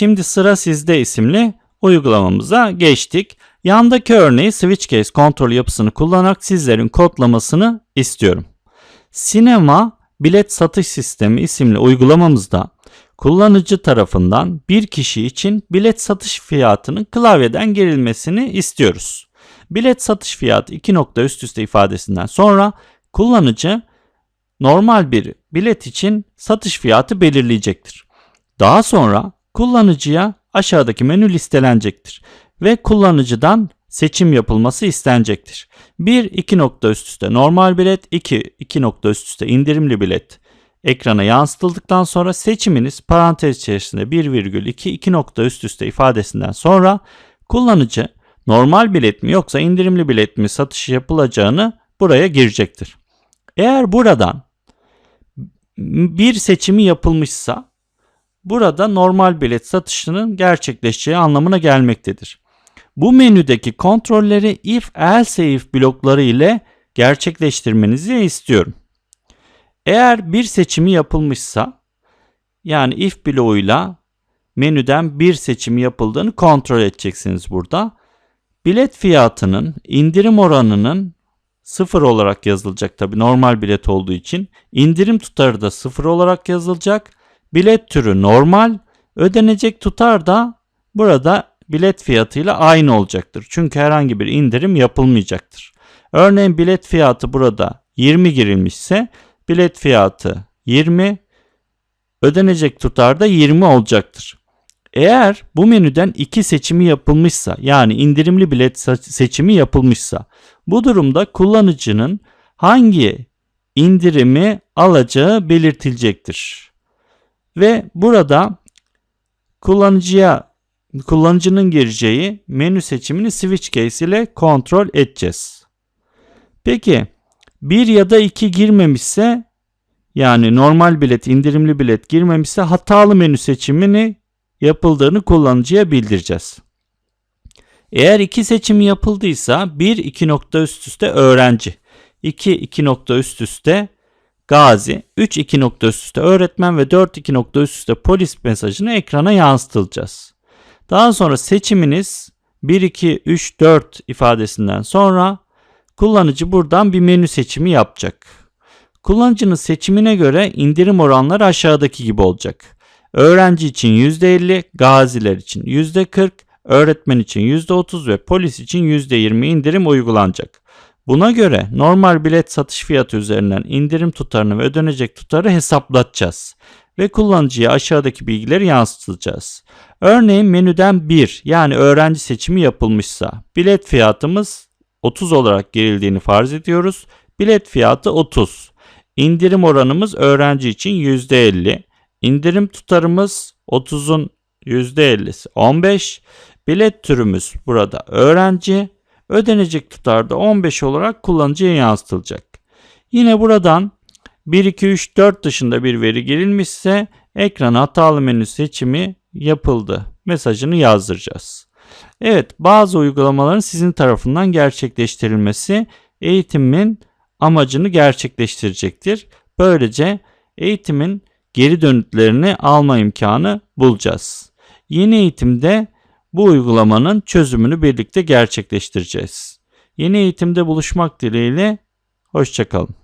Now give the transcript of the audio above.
şimdi sıra sizde isimli uygulamamıza geçtik. Yandaki örneği switch case kontrol yapısını kullanarak sizlerin kodlamasını istiyorum. Sinema bilet satış sistemi isimli uygulamamızda kullanıcı tarafından bir kişi için bilet satış fiyatının klavyeden girilmesini istiyoruz. Bilet satış fiyatı iki nokta üst üste ifadesinden sonra kullanıcı normal bir bilet için satış fiyatı belirleyecektir. Daha sonra kullanıcıya aşağıdaki menü listelenecektir ve kullanıcıdan seçim yapılması istenecektir. 1 2 nokta üst üste normal bilet, 2 2 nokta üst üste indirimli bilet ekrana yansıtıldıktan sonra seçiminiz parantez içerisinde 1,2 2 nokta üst üste ifadesinden sonra kullanıcı normal bilet mi yoksa indirimli bilet mi satışı yapılacağını buraya girecektir. Eğer buradan bir seçimi yapılmışsa burada normal bilet satışının gerçekleşeceği anlamına gelmektedir. Bu menüdeki kontrolleri if else if blokları ile gerçekleştirmenizi istiyorum. Eğer bir seçimi yapılmışsa yani if bloğuyla menüden bir seçimi yapıldığını kontrol edeceksiniz burada. Bilet fiyatının indirim oranının sıfır olarak yazılacak tabi normal bilet olduğu için. indirim tutarı da sıfır olarak yazılacak. Bilet türü normal. Ödenecek tutar da burada bilet fiyatıyla aynı olacaktır. Çünkü herhangi bir indirim yapılmayacaktır. Örneğin bilet fiyatı burada 20 girilmişse bilet fiyatı 20, ödenecek tutar da 20 olacaktır. Eğer bu menüden iki seçimi yapılmışsa yani indirimli bilet seçimi yapılmışsa bu durumda kullanıcının hangi indirimi alacağı belirtilecektir. Ve burada kullanıcıya kullanıcının gireceği menü seçimini switch case ile kontrol edeceğiz. Peki bir ya da iki girmemişse yani normal bilet, indirimli bilet girmemişse hatalı menü seçimini yapıldığını kullanıcıya bildireceğiz. Eğer iki seçim yapıldıysa 1 2 nokta üst üste öğrenci, 2 2 nokta üst üste gazi, 3 2 nokta üst üste öğretmen ve 4 2 nokta üst üste polis mesajını ekrana yansıtılacağız. Daha sonra seçiminiz 1 2 3 4 ifadesinden sonra kullanıcı buradan bir menü seçimi yapacak. Kullanıcının seçimine göre indirim oranları aşağıdaki gibi olacak. Öğrenci için %50, gaziler için %40, öğretmen için %30 ve polis için %20 indirim uygulanacak. Buna göre normal bilet satış fiyatı üzerinden indirim tutarını ve ödenecek tutarı hesaplatacağız ve kullanıcıya aşağıdaki bilgileri yansıtacağız. Örneğin menüden 1 yani öğrenci seçimi yapılmışsa bilet fiyatımız 30 olarak girildiğini farz ediyoruz. Bilet fiyatı 30. İndirim oranımız öğrenci için %50. İndirim tutarımız 30'un %50'si 15. Bilet türümüz burada öğrenci. Ödenecek tutar da 15 olarak kullanıcıya yansıtılacak. Yine buradan 1, 2, 3, 4 dışında bir veri girilmişse ekrana hatalı menü seçimi yapıldı mesajını yazdıracağız. Evet bazı uygulamaların sizin tarafından gerçekleştirilmesi eğitimin amacını gerçekleştirecektir. Böylece eğitimin geri dönütlerini alma imkanı bulacağız. Yeni eğitimde bu uygulamanın çözümünü birlikte gerçekleştireceğiz. Yeni eğitimde buluşmak dileğiyle, hoşçakalın.